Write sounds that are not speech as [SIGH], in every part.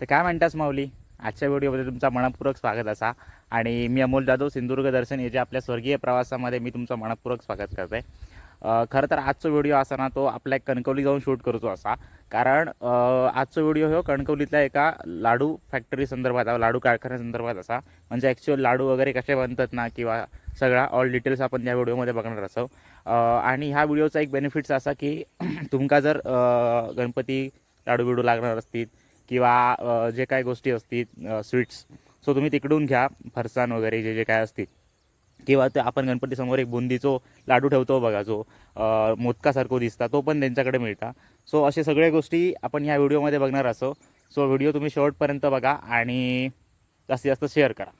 तर काय म्हणतास माऊली? आजच्या व्हिडिओमध्ये तुमचा मनपूर्वक स्वागत असा. आणि मी अमोल जाधव सिंधुदुर्ग दर्शन याच्या आपल्या स्वर्गीय प्रवासामध्ये मी तुमचं मनपूर्वक स्वागत करत. आहे खरं तर आजचा व्हिडिओ असा ना तो आपल्या कणकवली जाऊन शूट करतो असा. कारण आजचा व्हिडिओ हो कणकवलीतल्या एका लाडू फॅक्टरी संदर्भात लाडू कारखान्यासंदर्भात असा. म्हणजे ॲक्च्युअल लाडू वगैरे कसे बनतात ना किंवा सगळा ऑल डिटेल्स आपण या व्हिडिओमध्ये बघणार असो. आणि ह्या व्हिडिओचा एक बेनिफिट्स असा की [CLEARS THROAT] तुमका जर गणपती लाडू बिडू लागणार असतील किंवा जे काय गोष्टी असतील स्वीट्स सो तुम्ही तिकडून घ्या फरसाण वगैरे जे जे काय असतील. किंवा ते आपण गणपतीसमोर एक बुंदीचो लाडू ठेवतो बघा जो मोदकासारखो मोदकासारखं दिसता तो पण त्यांच्याकडे मिळता. सो असे सगळ्या गोष्टी आपण ह्या व्हिडिओमध्ये बघणार असो. सो व्हिडिओ तुम्ही शेवटपर्यंत बघा आणि जास्तीत जास्त शेअर करा.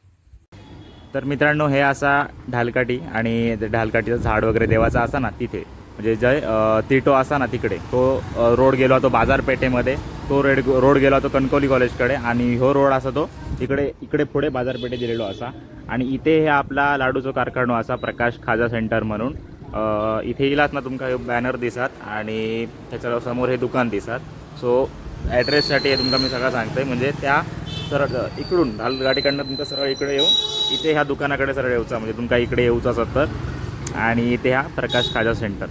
तर मित्रांनो हे असा ढालकाठी आणि ढालकाठीचं झाड वगैरे देवाचं असा ना तिथे. म्हणजे जे तिटो असा ना तिकडे तो रोड गेलो होतो बाजारपेठेमध्ये तो रेड रोड गेला होतो कणकवली कॉलेजकडे आणि हो रोड असा तो इकडे इकडे पुढे बाजारपेठे दिलेलो असा. आणि इथे हे आपला लाडूचो कारखानो असा प्रकाश खाजा सेंटर म्हणून इथे येलात ना तुमका बॅनर दिसत आणि त्याच्यासमोर हे दुकान दिसत. सो ॲड्रेससाठी तुमका मी सगळं सांगतोय. म्हणजे त्या सरळ इकडून ढाल गाडीकडनं तुमका सरळ इकडे येऊन इथे ह्या दुकानाकडे सरळ येऊचा म्हणजे तुमका इकडे येऊचा असत तर आणि इथे हा प्रकाश खाजा सेंटर.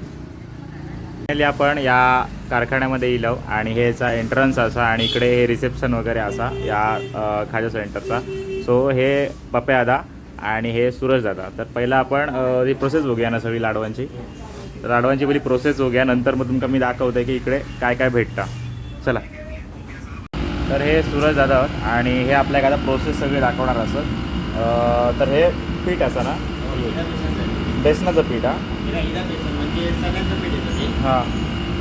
फायनली आपण या कारखान्यामध्ये येलो आणि हे याचा एंट्रन्स असा आणि इकडे हे रिसेप्शन वगैरे असा या खाजा सेंटरचा. सो हे पप्पे दादा आणि हे सूरज दादा. तर पहिला आपण ही प्रोसेस बघूया ना सगळी लाडवांची. तर लाडवांची पहिली प्रोसेस बघूया. नंतर मग तुमका मी दाखवते की इकडे काय काय भेटतं. चला. तर हे सूरज दादा आणि हे आपल्या आता प्रोसेस सगळी दाखवणार असत तर हे पीठ असं ना? बेसनाचं पीठ हा? म्हणजे चण्याचं पीठ येतं ते. हां.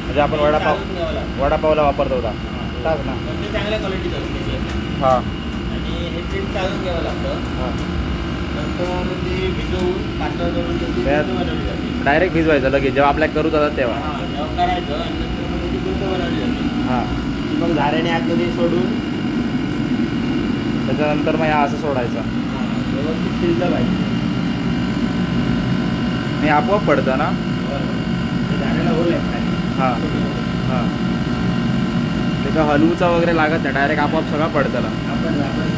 म्हणजे आपण वडापाव चालून घ्यावं लागतं. वडापावला वापरतो होता ताच ना. पण ते चांगल्या क्वालिटीचं असते ते. हां. आणि हे पीठ घ्यावं लागतं. हां. नंतर ते भिजवून पातळ करून त्याची त्यात- गुंड बनवली जाते. डायरेक्ट भिजवायचं लगेच. जेव्हा आपल्याला करू जातात तेव्हा. हा, तेव्हा करायचं आणि नंतर मग त्याची गुंड बनवली जाते. हां. ती मग झाऱ्याने आतमध्ये सोडून त्याच्यानंतर मग असं सोडायचं. हा, व्यवस्थित शिजलं पाहिजे. हे आपोआप पडतं ना ते झाऱ्याला होल आहे खाली. हां. हां. त्याचा हलवूचा वगैरे लागत नाही. डायरेक्ट आपोआप सगळं पडतं ना आपण आपण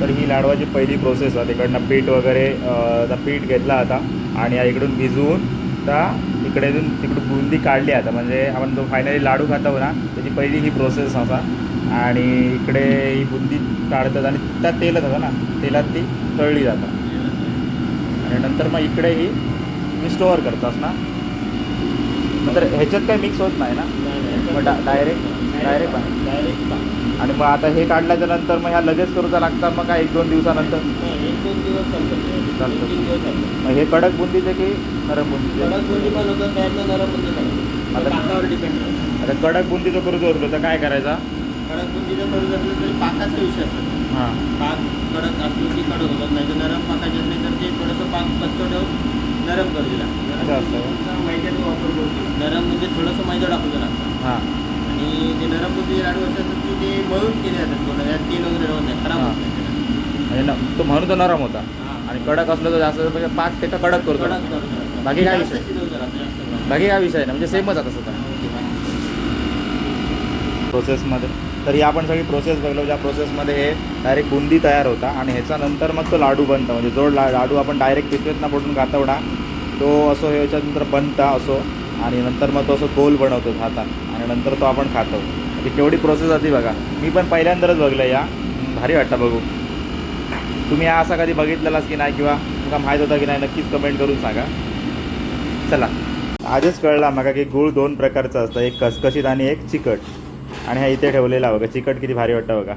तर ही लाडवाची पहिली प्रोसेस आहे. तिकडनं पीठ वगैरे पीठ घेतला आता. आणि या इकडून भिजवून त्या इकडे तिकडून बुंदी काढली आता. म्हणजे आपण जो फायनली लाडू खातो ना त्याची पहिली ही प्रोसेस असा. आणि इकडे ही बुंदी काढतात आणि त्या तेलच असं ना तेलात ती तळली जातात. आणि नंतर मग इकडे ही मी स्टोअर करतास ना? नंतर ह्याच्यात काही मिक्स होत नाही ना? मग डा- डायरेक्ट डायरेक्ट डायरेक्ट आणि मग आता हे काढल्याच्या नंतर मग ह्या लगेच करूचा लागतात मग काय एक दोन दिवसानंतर? एक दोन दिवस चालतं. मग हे कडक बुंदीचे की नरम बुंदीचे? कडक बुंदी पण होतं नरम बुंदी होतं. आता- कडक बुंदीचं करूच असलो तर काय करायचा? कडक बुंदीचं करू असलं तरी पाकाचा विषय असतो. हां. पाक कडक असलो की कडक होतात नाही तर नरम पाकाचे असले तर ते थोडंसं पाक कच्चं ठेवून नरम करू दिला. असं असतं मैद्याचा वापर करतो नरम म्हणजे थोडंसं मैदा टाकू लागतं हां. आणि ते नरम बुंदी लाडू असतात तर ते- ते मळून केले जातात पूर्ण. त्यात तेल वगैरे राहत नाही. खराब होत नाही त्याला. म्हणजे न तो म्हणून तो नरम होता. हां. आणि कडक असलं तर जास्त म्हणजे पाक त्याचा कडक करतो. कडक करू शकतो. बाकी काय विषय? बाकी काय विषय नाही. म्हणजे सेमच आता सुद्धा प्रोसेसमध्ये तर ही आपण सगळी प्रोसेस बघलो ज्या प्रोसेसमध्ये हे डायरेक्ट बुंदी तयार होता आणि ह्याच्यानंतर मग तो लाडू बनतो. म्हणजे जो ला लाडू आपण डायरेक्ट पिशवीतनं पडून खातवडा तो असो ह्याच्यानंतर बनता असो आणि नंतर मग तो असं गोल बनवतो हातात आणि नंतर तो आपण खातो. ती केवढी प्रोसेस होती बघा. मी पण पहिल्यांदाच बघलं या. भारी वाटतं बघू. तुम्ही हा असा कधी बघितलेलाच की नाही किंवा तुला माहीत होता की नाही नक्कीच कमेंट करून सांगा. चला. आजच कळला मग की गूळ दोन प्रकारचं असतं. एक कसकशीत आणि एक चिकट. आणि हा इथे ठेवलेला बघा चिकट किती भारी वाटतं बघा.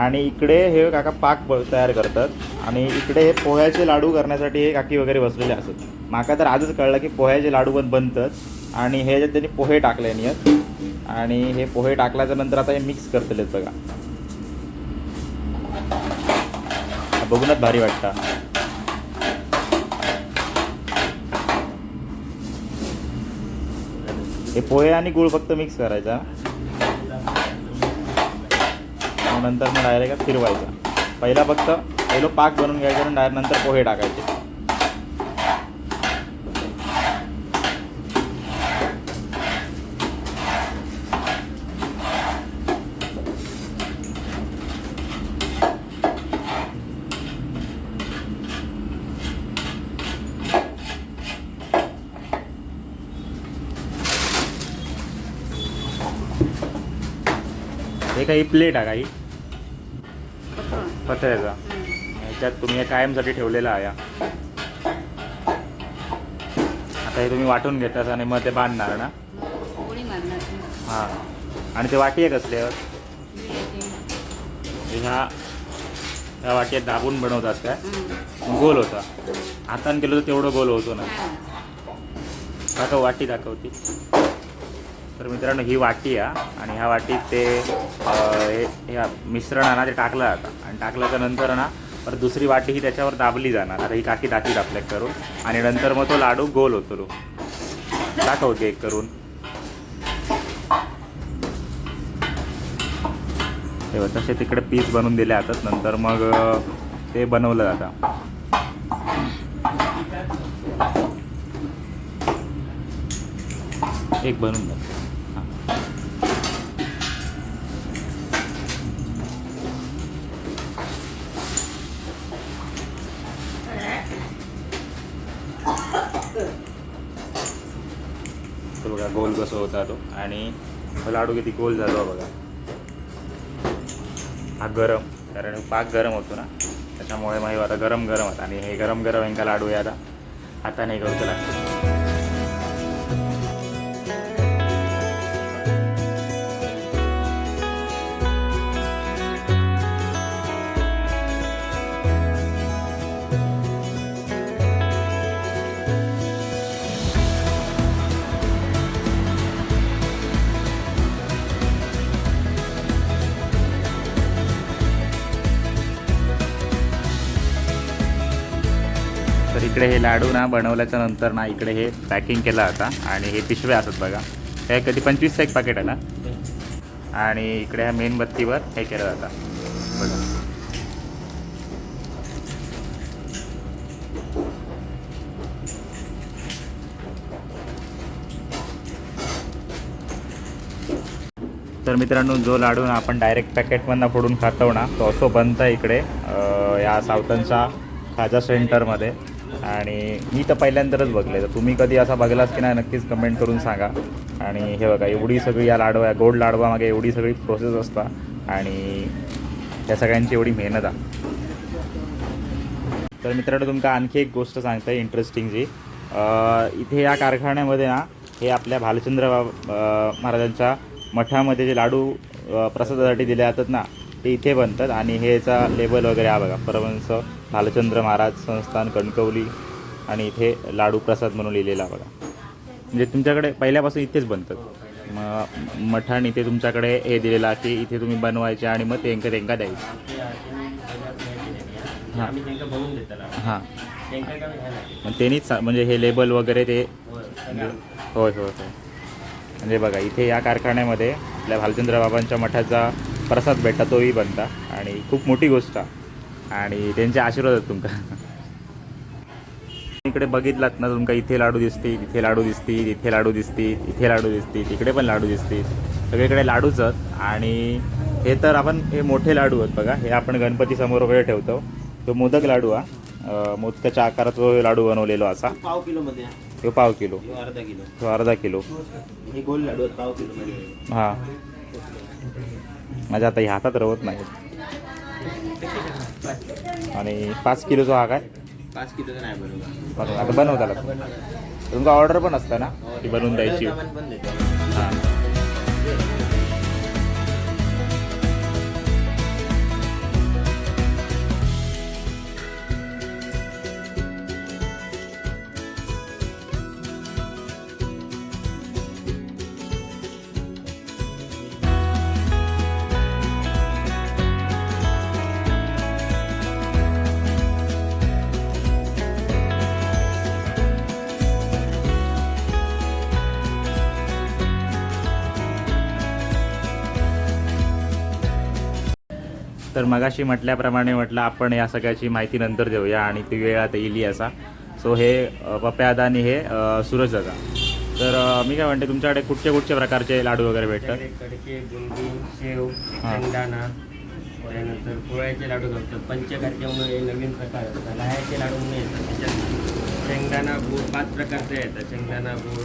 आणि इकडे हे काका पाक तयार करतात. आणि इकडे हे पोह्याचे लाडू करण्यासाठी हे काकी वगैरे बसलेले असत माका तर आजच कळलं की पोह्याचे लाडू पण बनतात. आणि हे जे त्यांनी पोहे टाकले नियत. आणि हे पोहे टाकल्याच्या नंतर आता हे मिक्स करतलेत बघा. बघूनच भारी वाटतं. हे पोहे आणि गुळ फक्त मिक्स करायचा. नंतर मग डायरेक्ट फिरवायचा. पहिला फक्त पहिलं पाक बनवून घ्यायचं आणि डायरेक्ट नंतर पोहे टाकायचे. हे काही प्लेट आहे काही. पत्र्याचा ह्याच्यात तुम्ही हे कायमसाठी ठेवलेला आहे. आता हे तुम्ही वाटून घेतास आणि मग ते बांधणार ना? हां. आणि ते वाटी आहे कसले ह्या ह्या वाट्यात दाबून बनवतास काय? गोल होता. हाताने केलं तर तेवढं गोल होतो ना? दाखव वाटी दाखवती तर मित्रांनो ही वाटी आहे आणि ह्या वाटीत ते हे ह्या मिश्रण आहे ना ते टाकलं जातं. आणि टाकल्याच्या नंतर ना परत दुसरी वाटी ही त्याच्यावर दाबली जाणार. आता ही काकी दाती दाबल्या करून. आणि नंतर मग तो लाडू गोल होतो तो दाखवते एक करून. तेव्हा तसे तिकडे पीस बनवून दिले जातात. नंतर मग ते बनवलं जातं. एक बनवून जातं कसं होता तो. आणि लाडू किती गोल झालो बघा. हा गरम कारण पाक गरम होतो ना. त्याच्यामुळे मग आता गरम गरम होता. आणि हे गरम गरम यांका लाडू आहे आता. हाताने करूचं लागतं इकडे हे लाडू ना बनवल्याच्या नंतर ना इकडे हे पॅकिंग केलं जातं आणि हे पिशव्या असतात बघा. हे कधी पंचवीसचं एक पॅकेट आहे ना? आणि इकडे ह्या मेणबत्तीवर हे केलं जातं. बघा. तर मित्रांनो जो लाडू ना आपण डायरेक्ट पॅकेटमधनं फोडून खातो ना तो असो बनता इकडे या सावतांच्या खाजा सेंटरमध्ये आणि मी तर पहिल्यांदाच बघले तर तुम्ही कधी असा बघलास की नाही नक्कीच कमेंट करून सांगा. आणि हे बघा एवढी सगळी या लाडवा गोड लाडवामागे एवढी सगळी प्रोसेस असता आणि त्या सगळ्यांची एवढी मेहनत आहे तर मित्रांनो तुमका आणखी एक गोष्ट सांगता इंटरेस्टिंग जी. इथे या कारखान्यामध्ये ना हे आपल्या भालचंद्र महाराजांच्या मठामध्ये जे लाडू प्रसादासाठी दिले जातात ना ते इथे बनतात आणि हेचा लेबल वगैरे हा बघा परमहंस भालचंद्र महाराज संस्थान कणकवली आणि इथे लाडू प्रसाद म्हणून लिहिलेला बघा. म्हणजे तुमच्याकडे पहिल्यापासून इथेच बनतात. मग मठाने इथे तुमच्याकडे हे दिलेला की इथे तुम्ही बनवायचे आणि मग तेंका तेंका द्यायचे. हां. हां. मग त्यांनीच म्हणजे हे लेबल वगैरे ते होय, सगळं. होय होय होय. म्हणजे बघा इथे या कारखान्यामध्ये आपल्या भालचंद्र बाबांच्या मठाचा प्रसाद भेटता तोही बनता. आणि खूप मोठी गोष्ट. आहे. आणि त्यांचे आशीर्वाद आहेत तुमका. इकडे बघितलात ना तुमका इथे लाडू दिसतील इथे लाडू दिसतील इथे लाडू दिसतील इथे लाडू दिसतील इकडे पण लाडू दिसतील. सगळीकडे लाडूच आहेत आणि हे तर आपण हे मोठे लाडू आहेत बघा. हे आपण गणपती समोर वगैरे ठेवतो. तो मोदक लाडू हा. मोदकाच्या आकाराचा जो लाडू बनवलेलो असा. पाव किलो मध्ये. तो पाव किलो. अर्धा किलो. तो अर्धा किलो. हे गोल लाडू पाव किलो मध्ये. हां. माझ्या आता ह्या हातात रवत नाही. आणि पाच किलोचा हा काय पाच किलोचं नाही बरोबर. आता बनवता लागतं. तुमचा ऑर्डर पण असतं ना? ती बनवून द्यायची. हां. तर मगाशी म्हटल्याप्रमाणे म्हटलं आपण या सगळ्याची माहिती नंतर देऊया आणि ती वेळ आता येईल असा. सो हे पप्यादा आणि हे सूरज दादा. तर मी काय म्हणते तुमच्याकडे कुठच्या कुठच्या प्रकारचे लाडू वगैरे भेटतात? कडके बुंदी शेव. शेंगदाणा त्यानंतर पोळ्याचे लाडू भेटतात पंचकार्य म्हणून हे नवीन प्रकार असतात लाह्याचे लाडू म्हणून येतात. त्याच्यात शेंगदाणा गूळ पाच प्रकारचे येतात. शेंगदाणा गूळ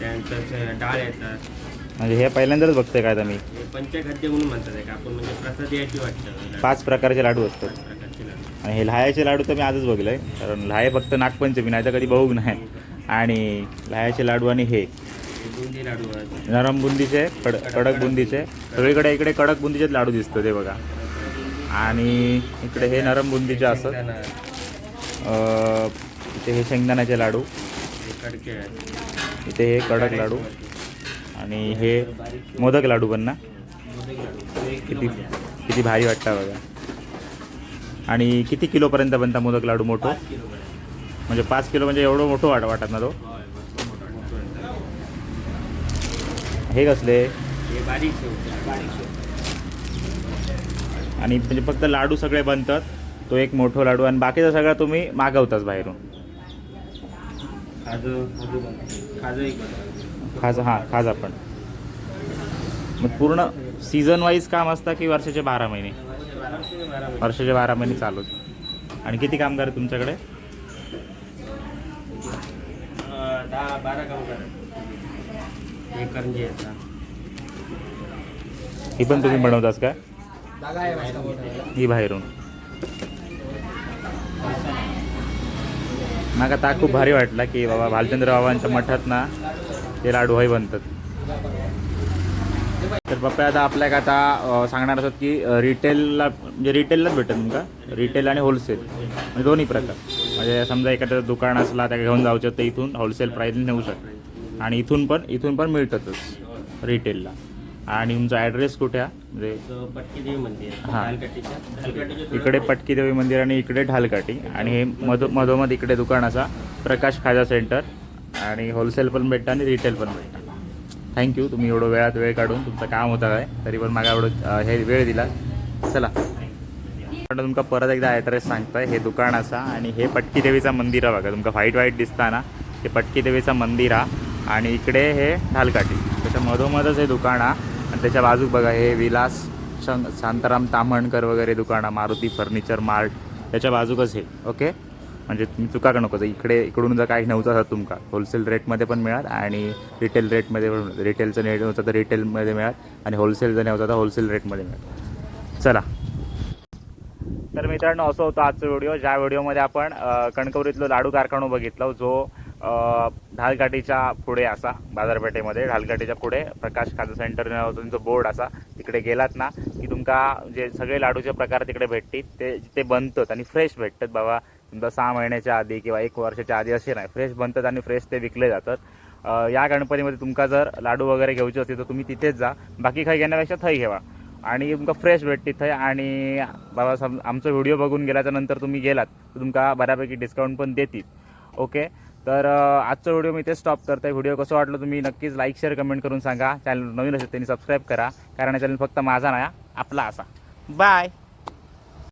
त्यानंतर डाळ येतात. म्हणजे हे पहिल्यांदाच बघतोय काय आता मी? हे पंचखाद्य म्हणून म्हणतात आपण म्हणजे प्रसाद याची वाटतं पाच प्रकारचे लाडू असतात. आणि हे लहायचे लाडू तर मी आजच बघलंय कारण लहाय फक्त नागपंचमी नाही तर कधी बघू नाही आणि लहायचे लाडू आणि हे. बुंदी लाडू आहेत. नरम बुंदीचे कड कडक बुंदीचे. सगळीकडे इकडे कडक बुंदीचेच लाडू दिसतो ते बघा. आणि इकडे हे नरम बुंदीचे असत शेंगदाणा, इथे हे शेंगदाण्याचे लाडू. हे कडके आहेत. इथे हे कडक लाडू. आणि हे मोदक लाडू पण ना किती किती भारी वाटतं बघा. आणि किती किलोपर्यंत बनता मोदक लाडू मोठो? म्हणजे पाच किलो म्हणजे एवढं मोठं वाट वाटत ना तो? हे कसले? आणि म्हणजे फक्त लाडू सगळे बनतात तो एक मोठो लाडू आणि बाकीचा सगळा तुम्ही मागवताच बाहेरून. खाज हां खाजा आपण मग पूर्ण सीझन वाईज काम असतं की वर्षाचे बारा महिने? वर्षाचे बारा महिने चालू आणि किती कामगार आहेत तुमच्याकडे? दहा बारा कामगार हे ही पण तुम्ही बनवतास का? ही बाहेरून. मला ता खूप भारी वाटला की बाबा भालचंद्र बाबांच्या मठात ना ते लाडू हय बनतात. तर पप्पा आता आपल्याला आता सांगणार असत की रिटेलला म्हणजे रिटेललाच भेटेल तुमका रिटेल आणि होलसेल म्हणजे दोन्ही प्रकार. म्हणजे समजा एखादं दुकान असला त्या घेऊन जाऊचं तर इथून होलसेल प्राईजने नेऊ शकता. आणि इथून पण इथून पण मिळतातच रिटेलला आणि तुमचा ॲड्रेस कुठे म्हणजे तो पटकी देवी मंदिर हां. इकडे पटकी देवी मंदिर आणि इकडे ढालकाठी. आणि हे मधो मधोमध इकडे दुकान असा प्रकाश खाजा सेंटर आणि होलसेल पण भेटतं आणि रिटेल पण भेटतं. थँक्यू तुम्ही एवढं वेळात वेळ काढून तुमचं काम होतं काय तरी पण मला एवढं हे वेळ दिला. चला. पण तुमका परत एकदा ॲड्रेस सांगताय. हे दुकान असा आणि हे पटकी देवीचं मंदिर आहे बघा. तुमका व्हाईट व्हाईट दिसता ना हे पटकी देवीचं मंदिर आहे आणि इकडे हे ढालकाठी. त्याच्या मधोमधच हे दुकान हा. आणि त्याच्या बाजूक बघा हे विलास शं शांताराम ताम्हणकर वगैरे दुकान मारुती फर्निचर मार्ट. त्याच्या बाजूकच हे. ओके म्हणजे तुम्ही चुका का नको. इकडे इकडून जर काही नव्हतं असं तुमका. होलसेल रेटमध्ये पण मिळाल आणि रिटेल रेटमध्ये पण रिटेलचं नेट नव्हतं तर रिटेलमध्ये मिळाल आणि होलसेल जर नव्हतं तर होलसेल रेटमध्ये मिळाल. चला. तर मित्रांनो असं होतं आजचा व्हिडिओ ज्या व्हिडिओमध्ये आपण कणकवरीतलो लाडू कारखाना बघितलं जो ढालघाटीच्या ढालकाठीच्या पुढे असा बाजारपेठेमध्ये ढालकाठीच्या पुढे प्रकाश खाजा सेंटर त्यांचं बोर्ड असा तिकडे गेलात ना की तुमका जे सगळे लाडूचे प्रकार तिकडे भेटतील ते ते बनतात आणि फ्रेश भेटतात बाबा. समजा सहा महिन्याच्या आधी किंवा एक वर्षाच्या आधी असे नाही. फ्रेश बनतात आणि फ्रेश ते विकले जातात. या गणपतीमध्ये तुमका जर लाडू वगैरे घ्यायचे असतील तर तुम्ही तिथेच जा. बाकी काही घेण्यापेक्षा थंय घेवा आणि तुमका फ्रेश भेटते थंय. आणि बाबा सम आमचा व्हिडिओ बघून गेल्याच्यानंतर तुम्ही गेलात तर तुमका बऱ्यापैकी डिस्काउंट पण देतील. ओके तर आजचा व्हिडिओ मी इथे स्टॉप करतोय. व्हिडिओ कसं वाटलं तुम्ही नक्कीच लाईक शेअर कमेंट करून सांगा. चॅनल नवीन असेल त्यांनी सबस्क्राईब करा. कारण चॅनल फक्त माझा नाही आपला असा. बाय